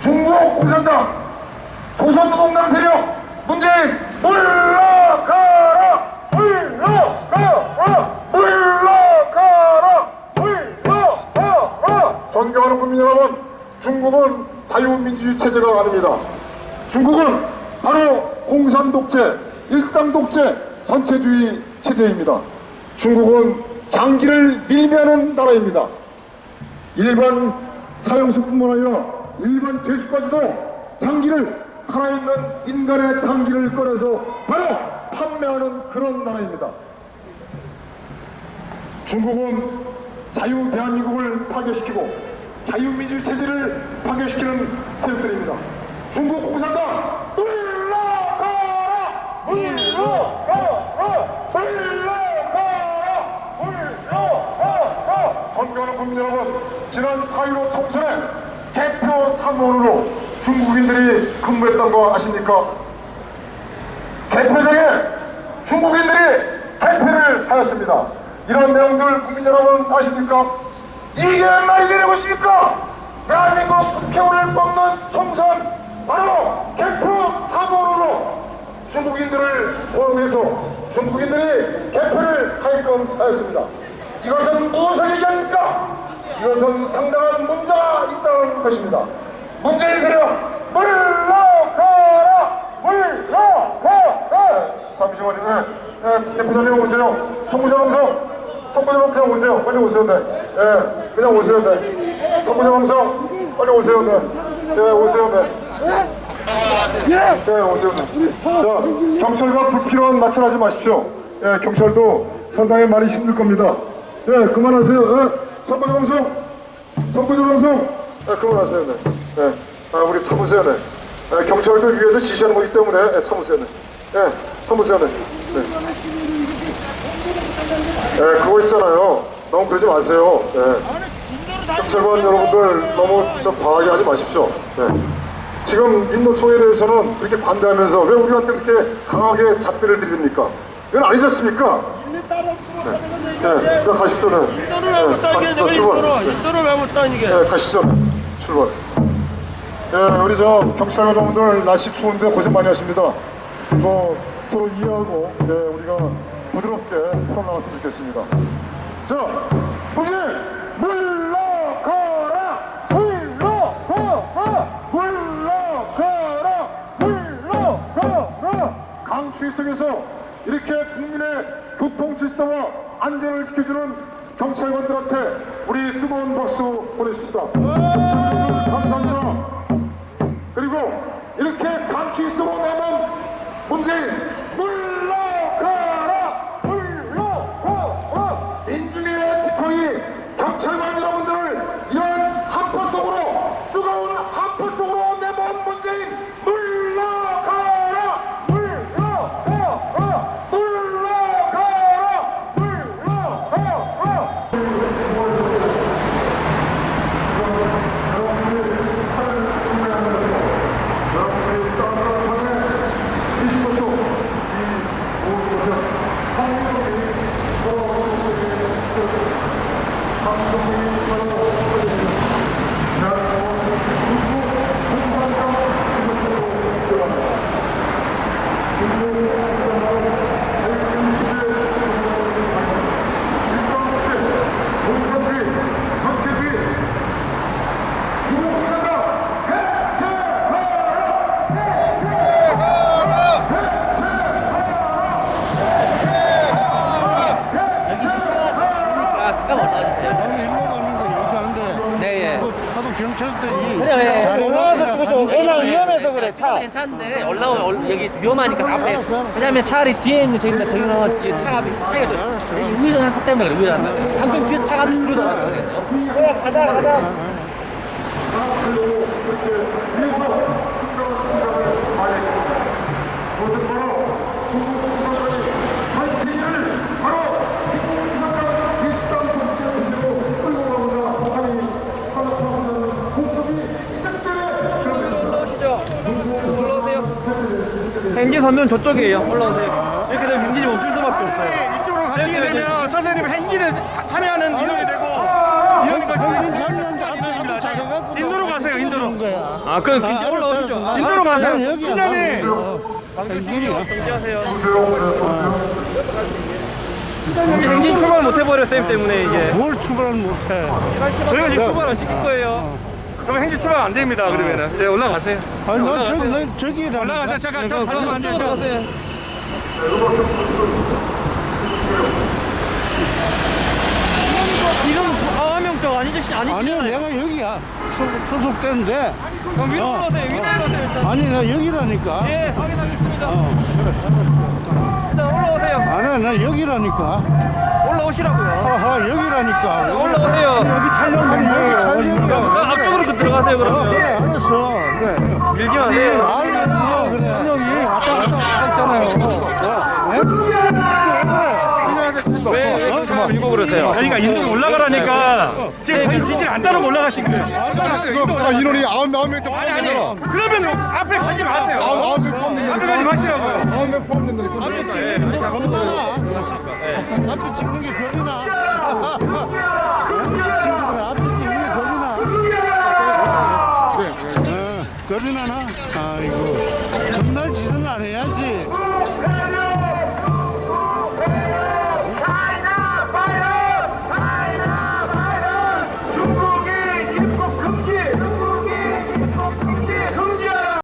중국 공산당, 조선노동당 세력, 문재인 물러가라! 물러가라! 물러가라! 물러가라! 존경하는 국민 여러분, 중국은 자유민주주의 체제가 아닙니다. 중국은 바로 공산 독재, 일당 독재, 전체주의 체제입니다. 중국은 장기를 밀매하는 나라입니다. 일반 사형수뿐만 아니라 일반 죄수까지도 장기를 살아있는 인간의 장기를 꺼내서 바로 판매하는 그런 나라입니다. 중국은 자유 대한민국을 파괴시키고 자유민주 체제를 파괴시키는 세력들입니다. 중국 공산당 물러가라! 물러가라! 물러가라! 물러가라! 존경하는 국민 여러분, 지난 4.15 총선에 개표 3원으로 중국인들이 근무했던 거 아십니까? 개표장에 중국인들이 개표를 하였습니다. 이런 내용들 국민 여러분 아십니까? 이게 말이 되는 것입니까? 대한민국 국회의원을 뽑는 총선 바로 개표 3원으로 중국인들을 포용해서 중국인들이 개표를 하게끔 하였습니다. 이것은 무엇을 얘기합니까? 이것은 상당한 문제가 있다는 것입니다. 문재인 세력 물러가라! 물러가라! 잠시만요. 예, 예, 대표님 오세요. 송부자 방송. 송부자 방송 오세요. 빨리 오세요. 네. 예, 그냥 오세요. 네. 송부자 방송. 빨리 오세요. 네. 네, 오세요. 네. 네, 오세요. 네. 자, 경찰과 불필요한 마찰하지 마십시오. 예, 경찰도 상당히 많이 힘들 겁니다. 예, 그만하세요. 예, 선부자 방송. 선부자 방송. 예, 그만하세요. 네. 예, 아, 우리. 네. 예, 경찰도 위에서 지시하는 거기 때문에 예. 네. 예, 참으세요. 네. 네. 예, 그거 있잖아요. 너무 그러지 마세요. 예. 경찰관 여러분들 너무 좀 과하게 하지 마십시오. 네. 지금 인도총에 대해서는 그렇게 반대하면서 왜 우리한테 그렇게 강하게 잣대를 들이립니까? 이건 아니지 않습니까? 네, 네, 자, 가십시오. 네. 인도를 왜못 따게 자, 왜 출발. 인도로 네. 인도를 왜못 따게 네, 가시죠. 출발. 네, 우리 저 경찰 여러분들 날씨 추운데 고생 많이 하십니다. 뭐 서로 이해하고 네, 우리가 부드럽게 풀어나갔으면 좋겠습니다. 자, 문제 물러가라! 물러가라! 물러가라! 물러가라! 강추위 속에서 이렇게 국민의 교통 질서와 안전을 지켜주는 경찰관들한테 우리 뜨거운 박수 보내십시다. 감사합니다. 이렇게 강추위 속으로 남은 문재인 Gracias. 경찰들이 그래, 왜? 올라와서 찍어줘. 왜냐면 위험해서 그래, 차. 괜찮은데 올라오 올- 여기 위험하니까 앞에 왜냐면 차라리 뒤에 있는 저기는 저기는 뒤에 차가 사이가 여기 우회전한 차 때문에 그래 우회전한다 방금 뒤에서 차가 뒤로 돌아갔다 그래 그래, 가자, 가자. 행진 선두는 저쪽이에요. 올라오세요. 이렇게 되면 행진이 멈출 수밖에 없어요. 이쪽으로 가시게 되면 선생님 행진에 차- 참여하는 인원이 되고 이러니까 저희 인도로 가세요 인도로 아 그럼 빈지 올라오시죠. 아, 인도로 가세요. 정지하세요. 이제 행진 출발 못 해버려 쌤 때문에 이제 뭘 출발을 못해. 저희가 지금 출발 안 시킬 거예요. 그럼 행진 출발 안 됩니다. 그러면은 네 올라가세요. 아니, 나 저기, 나 저기라니까. 올라가세요. 잠깐 잠깐 그럼 안 쪽으로 돼요. 아명적 아니지 아니요. 내가 여기야. 소- 소속된데. 그럼 위로 올라오세요. 위로 올라오세요 일단. 아니, 나 여기라니까. 예 확인하겠습니다. 일단 올라오세요. 아니, 나 여기라니까. 올라오시라고요. 아하, 여기라니까. 올라오세요. 여기. 아, 앞쪽으로 그 들어 가세요 그래, 그러면. 알았어. 그래. 밀지 마세요. 알겠어, 그래. 촬영이 왔다 갔다 했잖아요. 왜 그만 밀고 그러세요? 저희가 인도로 올라가라니까 지금 저희 지시를 안 따르고 올라가신 거예요. 지금 다 인원이 아홉 아홉 명때 포함되잖아. 그러면 앞에 가지 마세요. 아홉 아홉 명 포함된다. 앞에 가지 마시라고요. 아홉 명 포함된다니까. 앞에 찍는 게 어, 겁